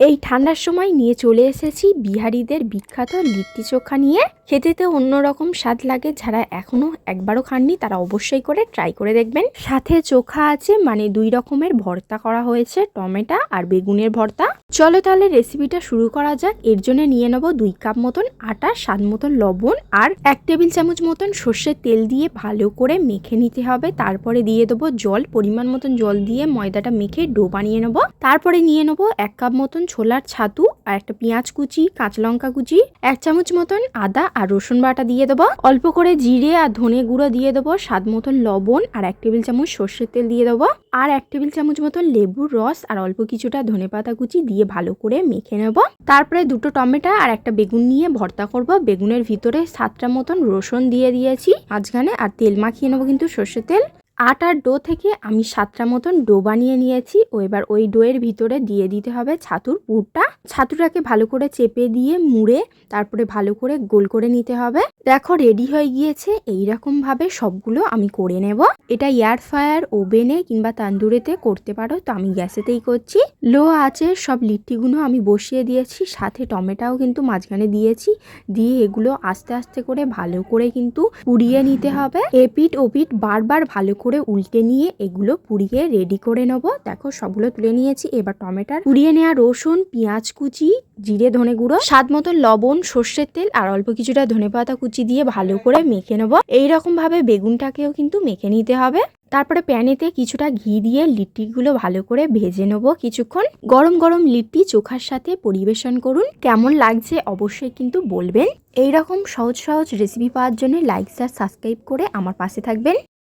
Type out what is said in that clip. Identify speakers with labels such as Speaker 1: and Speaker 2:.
Speaker 1: এই ঠান্ডার সময় নিয়ে চলে এসেছি বিহারিদের বিখ্যাত লিট্টি চোখা নিয়ে। খেতেতে অন্যরকম স্বাদ লাগে, যারা এখনও একবারও খাননি, তারা অবশ্যই করে ট্রাই করে দেখবেন। সাথে চোখা আছে মানে দুই রকমের ভর্তা করা হয়েছে, টমেটো আর বেগুনের ভর্তা। চলো তাহলে রেসিপিটা শুরু করা যাক। এর জন্য নিয়ে নেব দুই কাপ মতন আটা, স্বাদ মতন লবণ আর এক টেবিল চামচ মতন সর্ষের তেল দিয়ে ভালো করে মেখে নিতে হবে। তারপরে দিয়ে দেবো জল, পরিমাণ মতন জল দিয়ে ময়দাটা মেখে ডো বানিয়ে নেব। তারপরে নিয়ে নেব এক কাপ মতন ছোলার ছাতু আর একটা পেঁয়াজ কুচি, কাঁচা লঙ্কা কুচি, এক চামচ মতন আদা আর রসুন বাটা দিয়ে দেবো। অল্প করে জিরে আর ধনে গুঁড়ো দিয়ে দেবো, স্বাদ মতন লবণ আর এক টেবিল চামচ সর্ষের তেল দিয়ে দেবো। আর এক টেবিল চামচ মতন লেবুর রস আর অল্প কিছুটা ধনেপাতা কুচি দিয়ে ভালো করে মেখে নেব। তারপরে দুটো টমেটো আর একটা বেগুন নিয়ে ভর্তা করব। বেগুনের ভিতরে সাতটা মতন রসুন দিয়ে দিয়েছি। মাঝখানে আর তেল মাখিয়ে নেব কিন্তু সর্ষের তেল। আটার ডো থেকে আমি সাতটা মতন ডো বানিয়ে নিয়েছি। ও এবার ওই ডোয়ের ভিতরে দিয়ে দিতে হবে ছাতুর পুরটা। ছাতুটাকে ভালো করে চেপে দিয়ে মুড়ে তারপরে ভালো করে গোল করে নিতে হবে। দেখো রেডি হয়ে গিয়েছে। এই রকম ভাবে সবগুলো আমি করে নেব। এটা এয়ার ফায়ার ওভেনে কিংবা তান্দুরেতে করতে পারো। তো আমি গ্যাসেতেই করছি। লো আছে সব লিট্টিগুলো আমি বসিয়ে দিয়েছি। সাথে টমেটোও কিন্তু মাঝখানে দিয়েছি। দিয়ে এগুলো আস্তে আস্তে করে ভালো করে কিন্তু পুড়িয়ে নিতে হবে। এপিট ওপিট বারবার ভালো করে উল্টে নিয়ে এগুলো পুড়িয়ে রেডি করে নেব। দেখো সবগুলো তুলে নিয়েছি। এবার টমেটোর পুড়িয়ে নেওয়া রসুন, পেঁয়াজ কুচি, জিরে ধনে গুঁড়ো, স্বাদ মতো লবণ, সর্ষের তেল আর অল্প কিছুটা ধনেপাতা কুচি দিয়ে ভালো করে মেখে নেব। এইরকম ভাবে বেগুনটাকেও কিন্তু মেখে নিতে হবে। তারপরে প্যানেতে কিছুটা ঘি দিয়ে লিট্টিগুলো ভালো করে ভেজে নেব কিছুক্ষণ। গরম গরম লিট্টি চোখার সাথে পরিবেশন করুন। কেমন লাগছে অবশ্যই কিন্তু বলবেন। এই রকম সহজ সহজ রেসিপি পাওয়ার জন্য লাইক শেয়ার সাবস্ক্রাইব করে আমার পাশে থাকবেন।